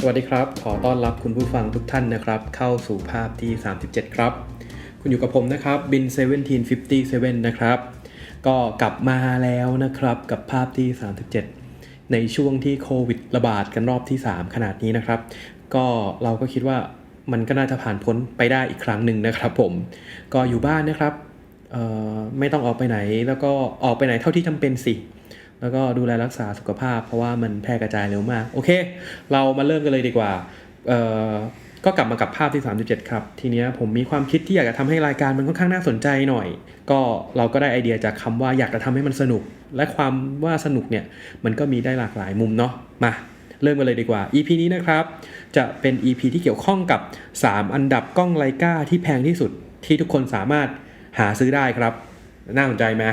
สวัสดีครับ ขอต้อนรับคุณผู้ฟังทุกท่านนะครับ เข้าสู่ภาพที่ 37 ครับ คุณอยู่กับผมนะครับบิน 1757 นะครับ ก็กลับมาแล้วนะครับกับภาพที่ 37 ในช่วงที่โควิดระบาดกันรอบที่ 3 ขนาดนี้นะครับ ก็เราก็คิดว่ามันก็น่าจะผ่านพ้นไปได้อีกครั้งหนึ่งนะครับผม ก็อยู่บ้านนะครับไม่ต้องออกไปไหนแล้วก็ออกไปไหนเท่าที่จำเป็นสิ แล้วก็ดูแลรักษาสุขภาพ เพราะว่ามันแพร่กระจายเร็วมาก โอเค เรามาเริ่มกันเลยดีกว่าเออก็กลับมากับภาพที่ 37 ครับ ทีเนี้ยผมมีความคิดที่อยากจะทำให้รายการมันค่อนข้างน่าสนใจหน่อย ก็เราก็ได้ไอเดียจากคำว่าอยากจะทำให้มันสนุก และความว่าสนุกเนี่ยมันก็มีได้หลากหลายมุมเนาะมาเริ่มกันเลยดีกว่า EP นี้นะครับ จะเป็น EP ที่เกี่ยวข้องกับ 3 อันดับกล้องไลกาที่แพงที่สุดที่ทุกคนสามารถหาซื้อได้ครับ น่าสนใจไหม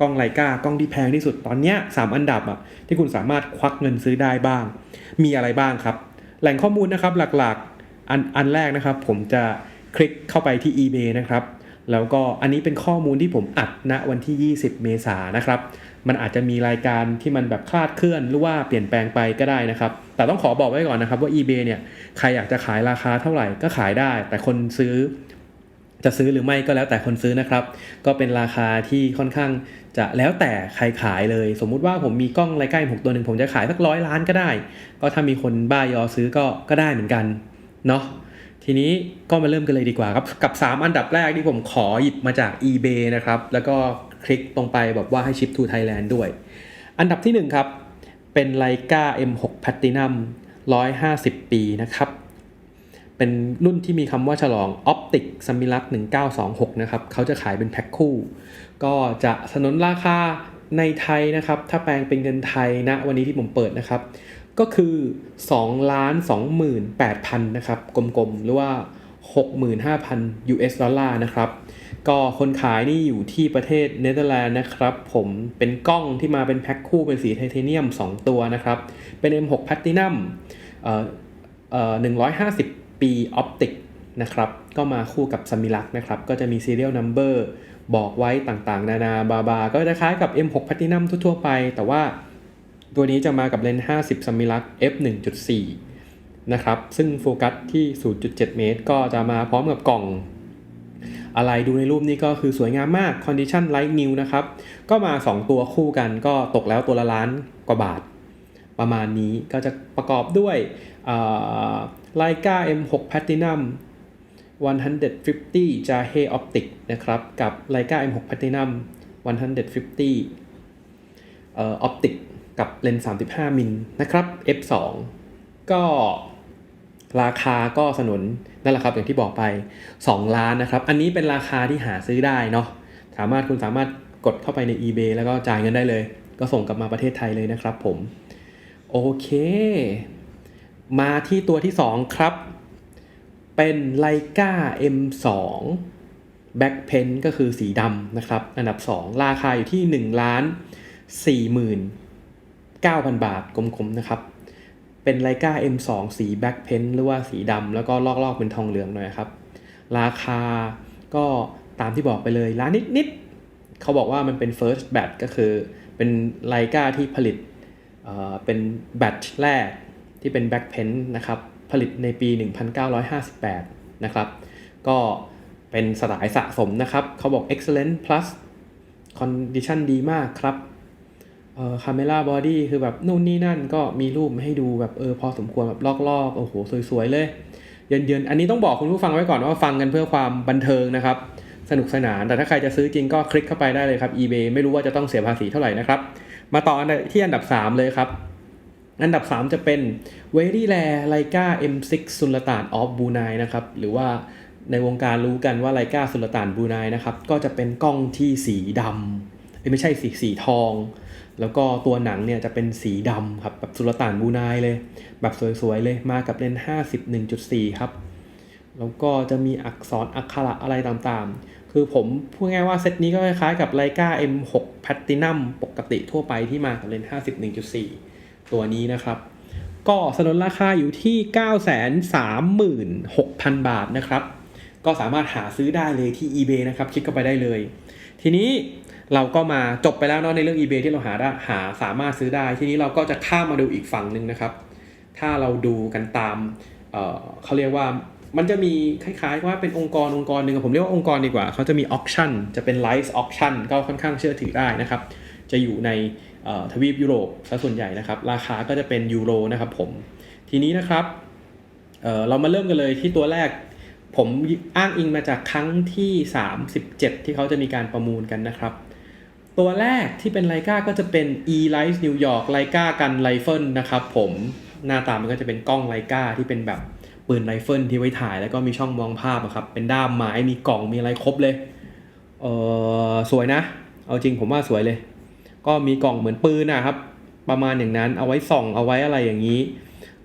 กล้องไลกากล้องที่แพงที่สุดตอนเนี้ยสามอันดับอะที่คุณสามารถควักเงินซื้อได้บ้าง มีอะไรบ้างครับ แหล่งข้อมูลนะครับหลักๆอันอันแรกนะครับผมจะคลิกเข้าไปที่ eBay นะครับแล้วก็อันนี้เป็นข้อมูลที่ผมอัดณวันที่ 20 เมษายนนะครับ มันอาจจะมีรายการที่มันแบบคลาดเคลื่อนหรือว่าเปลี่ยนแปลงไปก็ได้นะครับ แต่ต้องขอบอกไว้ก่อนนะครับว่า eBay เนี่ยใครอยากจะขายราคาเท่าไหร่ก็ขายได้ แต่คนซื้อ จะซื้อหรือไม่ก็แล้วแต่คนซื้อนะครับ ก็เป็นราคาที่ค่อนข้างจะแล้วแต่ใครขายเลย สมมุติว่าผมมีกล้องไลกาหกตัวหนึ่งผมจะขายสักร้อยล้านก็ได้ ก็ถ้ามีคนบ้ายอซื้อก็ก็ได้เหมือนกันเนาะทีนี้ก็มาเริ่มกันเลยดีกว่าครับกับ 3 อันดับแรกที่ผมขอหยิบมาจาก eBay นะครับ แล้วก็คลิกตรงไปแบบว่าให้ชิป to Thailand ด้วย อันดับที่ 1 ครับ เป็นไลกา M6 Platinum 150 ปีนะครับ เป็นรุ่นที่มีคำว่าฉลอง Optic s m i l a c 1926 นะครับ เขาจะขายเป็นแพ็คคู่ ก็จะสนนราคาในไทยนะครับ ถ้าแปลงเป็นเงินไทยนะ วันนี้ที่ผมเปิดนะครับ ก็คือ2ล้าน28,000 นะครับ กลมๆ หรือว่า 65,000 US ดอลลาร์นะครับ ก็คนขายนี่อยู่ที่ประเทศเนเธอร์แลนด์นะครับผมเป็นกล้องที่มาเป็นแพ็คคู่เป็นสีไทเทเนียม 2 ตัวนะครับ เป็น M6 Platinum เอ่อเอ่อ150 ปีออปติกนะครับก็มาคู่กับ s m i l a c นะครับก็จะมี serial number บอกไว้ต่างๆ นานาบาบา ก็จะคล้ายกับ M6 Platinum ทั่วๆไป แต่ว่าตัวนี้จะมากับเลนส์50 s m i l a c f 1.4นะครับซึ่งโฟกัสที่ 0.7 เมตร ก็จะมาพร้อมกับกล่อง อะไรดูในรูปนี้ก็คือสวยงามมาก Condition Light New นะครับก็มา 2 ตัวคู่กันก็ตกแล้วตัวละล้านกว่าบาท ประมาณนี้ก็จะประกอบด้วยไลกา M6 Platinum 150 Jahe Optic นะครับ กับ Leica M6 Platinum 150เอ่อ Optic กับเลนส์35 มิลนะครับ f2 ก็ราคาก็สนุนนั่นแหละครับอย่างที่บอกไป 2 ล้านนะครับ อันนี้เป็นราคาที่หาซื้อได้เนาะสามารถคุณสามารถกดเข้าไปใน eBay แล้วก็จ่ายเงินได้เลย ก็ส่งกลับมาประเทศไทยเลยนะครับผม โอเค มาที่ตัวที่ 2 ครับ เป็น Leica M2 Back Pen ก็คือสีดำนะครับ อันดับ 2 ราคาอยู่ที่ 1 ล้าน 49,000 บาทกลมๆนะครับ เป็น Leica M2 สี Back Pen หรือว่าสีดำแล้วก็ลอกๆเป็นทองเหลืองหน่อยครับ ราคาก็ตามที่บอกไปเลยล้านนิดๆเขาบอกว่ามันเป็น first batch ก็คือเป็น Leica ที่ผลิต เป็นแบตช์แรกที่เป็น Back Pen นะครับ ผลิตในปี 1958 นะครับ ก็เป็นสลายสะสมนะครับ เขาบอก excellent plus condition ดีมากครับเอ่อ camera body คือแบบนู่นนี่นั่นก็มีรูปให้ดูแบบเออพอสมควรแบบลอกๆ โอ้โห สวยๆ เลย เย็นๆ อันนี้ต้องบอกคุณผู้ฟังไว้ก่อนว่าฟังกันเพื่อความบันเทิงนะครับ สนุกสนาน แต่ถ้าใครจะซื้อจริงก็คลิกเข้าไปได้เลยครับ eBay ไม่รู้ว่าจะต้องเสียภาษีเท่าไหร่นะครับ มาต่ออันที่อันดับ 3 เลยครับ อันดับ 3 จะเป็น Very Rare Leica M6 Sultan of Brunei นะครับ หรือว่าในวงการรู้กันว่า Leica Sultan Brunei นะครับ ก็จะเป็นกล้องที่สีดำไม่ใช่สีสีทอง แล้วก็ตัวหนังเนี่ยจะเป็นสีดำครับแบบสุลต่านบูไนเลย แบบสวยๆเลยมากับเลนส์51.4 ครับ แล้วก็จะมีอักษรอักขระอะไรต่างๆ คือผมพูดง่ายว่าเซตนี้ก็คล้ายๆกับ Leica M6 Platinum ปกติทั่วไปที่มากับเลนส์51.4 ตัวนี้นะครับ ก็สนนราคาอยู่ที่ 936,000 บาทนะครับ ก็สามารถหาซื้อได้เลยที่ eBay นะครับ คลิกเข้าไปได้เลย ทีนี้เราก็มาจบไปแล้วเนาะในเรื่อง eBay ที่เราหาได้หาสามารถซื้อได้ ทีนี้เราก็จะข้ามมาดูอีกฝั่งหนึ่งนะครับ ถ้าเราดูกันตามเเขาเรียกว่า มันจะมีคล้ายๆว่าเป็นองค์กรองค์กรหนึ่งผมเรียกว่าองค์กรดีกว่า เขาจะมีออ t ชั่นจะเป็นไลฟ์ออ t ชั่นก็ค่อนข้างเชื่อถือได้นะครับ จะอยู่ในทวีปยุโรปซะส่วนใหญ่นะครับ ราคาก็จะเป็นยูโรนะครับผม ทีนี้นะครับเเรามาเริ่มกันเลยที่ตัวแรก ผมอ้างอิงมาจากครั้งที่ 37 ที่เขาจะมีการประมูลกันนะครับ ตัวแรกที่เป็นไลกาก็จะเป็น e l i g h t New York ไลกากันไรเฟิลนะครับผมหน้าตามันก็จะเป็นกล้องไลกาที่เป็นแบบ ปืนไรเฟิลที่ไว้ถ่ายแล้วก็มีช่องมองภาพอะครับเป็นด้ามไม้มีกล่องมีอะไรครบเลยเออสวยนะ เอาจริงผมว่าสวยเลย ก็มีกล่องเหมือนปืนนะครับ ประมาณอย่างนั้นเอาไว้ส่องเอาไว้อะไรอย่างนี้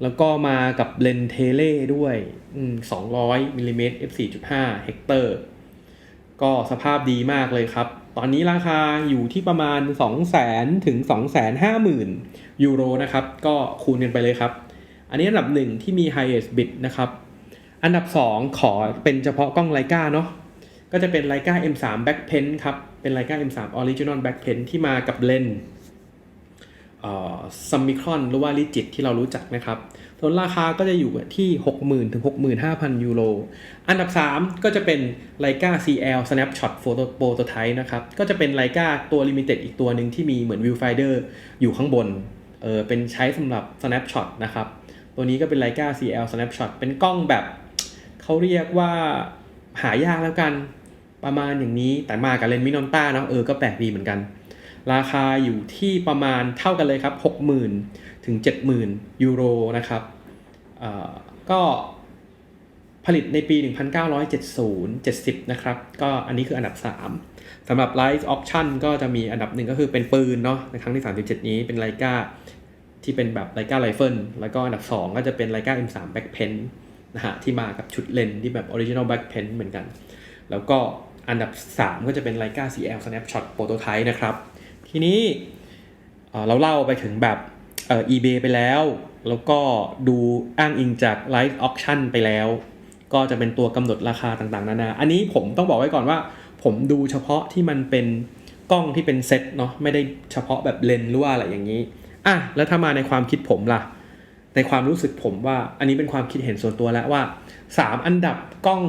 แล้วก็มากับเลนส์เทเล่ด้วยอืม200มิลลิเมตร f 4.5เฮกเตอร์ก็สภาพดีมากเลยครับ ตอนนี้ราคาอยู่ที่ประมาณ 2 0 0 0 0 0 ถึง 250,000 ยูโรนะครับ ก็คูณกันไปเลยครับ อันนี้อันดับหนึ่งที่มี highest bid นะครับ อันดับ 2 ขอเป็นเฉพาะกล้องไลกาเนาะ ก็จะเป็นไลกา M3 Back Pen ครับ เป็นไลกา M3 Original Back Pen ที่มากับเลนส์ซัมมิครอนหรือว่าลิจิตที่เรารู้จักนะครับส่วนราคาก็จะอยู่ที่ 60,000 ถึง 65,000 ยูโร อันดับ 3 ก็จะเป็น Leica CL Snapshot Photo Prototype นะครับ ก็จะเป็น Leica ตัว Limited อีกตัวหนึ่งที่มีเหมือน Viewfinder อยู่ข้างบน เออเป็นใช้สำหรับ Snapshot นะครับ ตัวนี้ก็เป็น Leica CL Snapshot เป็นกล้องแบบเขาเรียกว่าหายากแล้วกันประมาณอย่างนี้แต่มากับเลนส์มินอนต้าเนาะเออก็แปลกดีเหมือนกัน ราคาอยู่ที่ประมาณเท่ากันเลยครับ 60,000 ถึง 70,000 ยูโรนะครับเอ่อก็ผลิตในปี 1970 70 นะครับ ก็อันนี้คืออันดับ 3สำหรับ Light Option ก็จะมีอันดับหนึ่งก็คือเป็นปืนเนาะในครั้งที่ 37 นี้เป็นไลกา ที่เป็นแบบไลกาไรเฟิลแล้วก็อันดับ 2 ก็จะเป็นไลกา M3 Back Pen นะฮะที่มากับชุดเลนที่แบบ Original Back Pen เหมือนกัน แล้วก็อันดับ 3 ก็จะเป็น Leica CL Snapshot Prototype นะครับ ทีนี้เราเล่าไปถึงแบบเอ่อ eBay ไปแล้ว แล้วก็ดูอ้างอิงจาก Live Auction ไปแล้ว ก็จะเป็นตัวกำหนดราคาต่างๆ นานา อันนี้ผมต้องบอกไว้ก่อนว่า ผมดูเฉพาะที่มันเป็นกล้องที่เป็นเซ็ตเนาะไม่ได้เฉพาะแบบเลนหรือว่าอะไรอย่างนี้ อะแล้วถ้ามาในความคิดผมล่ะ ในความรู้สึกผมว่า อันนี้เป็นความคิดเห็นส่วนตัวแล้วว่า 3 อันดับกล้อง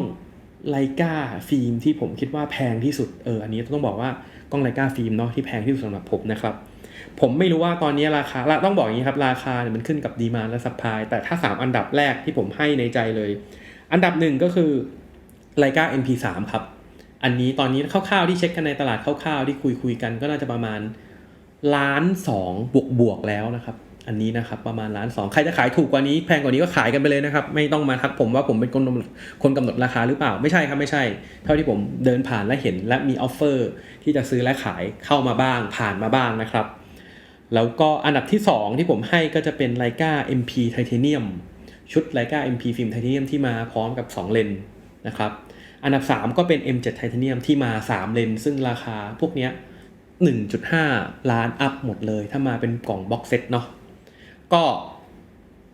ไลกาฟิล์มที่ผมคิดว่าแพงที่สุดเอออันนี้ต้องบอกว่ากล้องไลกาฟิล์มเนาะที่แพงที่สุดสำหรับผมนะครับ ผมไม่รู้ว่าตอนนี้ราคาละต้องบอกอย่างนี้ครับ ราคาเนี่ยมันขึ้นกับดีมาและสัพพาย แต่ถ้า 3 อันดับแรกที่ผมให้ในใจเลย อันดับหนึ่งก็คือไลกา MP3 ครับ อันนี้ตอนนี้คร่าวๆที่เช็คกันในตลาดคร่าวๆที่คุยคุยๆกันก็น่าจะประมาณ ล้านสองบวกบวกแล้วนะครับ อันนี้นะครับประมาณล้านสองใครจะขายถูกกว่านี้แพงกว่านี้ก็ขายกันไปเลยนะครับ ไม่ต้องมาทักผมว่าผมเป็นคนกำหนดคนกำหนดราคาหรือเปล่าไม่ใช่ครับไม่ใช่ เท่าที่ผมเดินผ่านและเห็นและมีออฟเฟอร์ที่จะซื้อและขายเข้ามาบ้าง ผ่านมาบ้างนะครับ แล้วก็อันดับที่ 2 ที่ผมให้ก็จะเป็น Leica MP Titanium ชุด Leica MP ฟิล์มไทเทเนียมที่มาพร้อมกับ 2 เลนนะครับอันดับ 3 ก็เป็น M7 Titanium ที่มา 3 เลนซึ่งราคาพวกเนี้ย 1.5 ล้านอัพหมดเลย ถ้ามาเป็นกล่องบ็อกเซตเนาะก็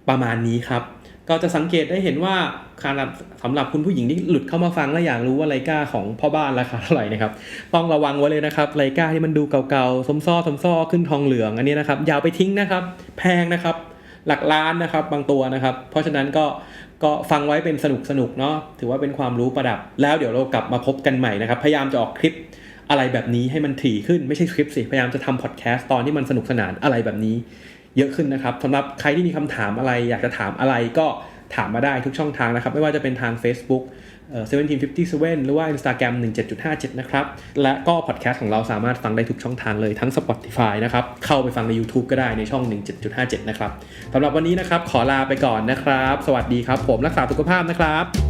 ประมาณนี้ครับ ก็จะสังเกตได้เห็นว่าขนาดสำหรับคุณผู้หญิงที่หลุดเข้ามาฟังและอยากรู้ว่าไลกาของพ่อบ้านราคาเท่าไหร่นะครับ ต้องระวังไว้เลยนะครับไลกาที่มันดูเก่าๆสมซ้อสมซ้อขึ้นทองเหลืองอันนี้นะครับอย่าไปทิ้งนะครับ แพงนะครับ หลักล้านนะครับบางตัวนะครับ เพราะฉะนั้นก็ก็ฟังไว้เป็นสนุกสนุกๆเนาะถือว่าเป็นความรู้ประดับ แล้วเดี๋ยวเรากลับมาพบกันใหม่นะครับ พยายามจะออกคลิป อะไรแบบนี้ให้มันถี่ขึ้นไม่ใช่คลิปสิ พยายามจะทำพอดแคสต์ตอนที่มันสนุกสนานอะไรแบบนี้ เยอะขึ้นนะครับสำหรับใครที่มีคำถามอะไร อยากจะถามอะไรก็ถามมาได้ทุกช่องทางนะครับ ไม่ว่าจะเป็นทาง Facebook เอ่อ1757 หรือว่า Instagram 17.57 นะครับ และก็พอดแคสต์ของเราสามารถฟังได้ทุกช่องทางเลยทั้ง Spotify นะครับ เข้าไปฟังใน YouTube ก็ได้ในช่อง 17.57 นะครับสำหรับวันนี้นะครับ ขอลาไปก่อนนะครับ สวัสดีครับ ผมรักษาสุขภาพนะครับ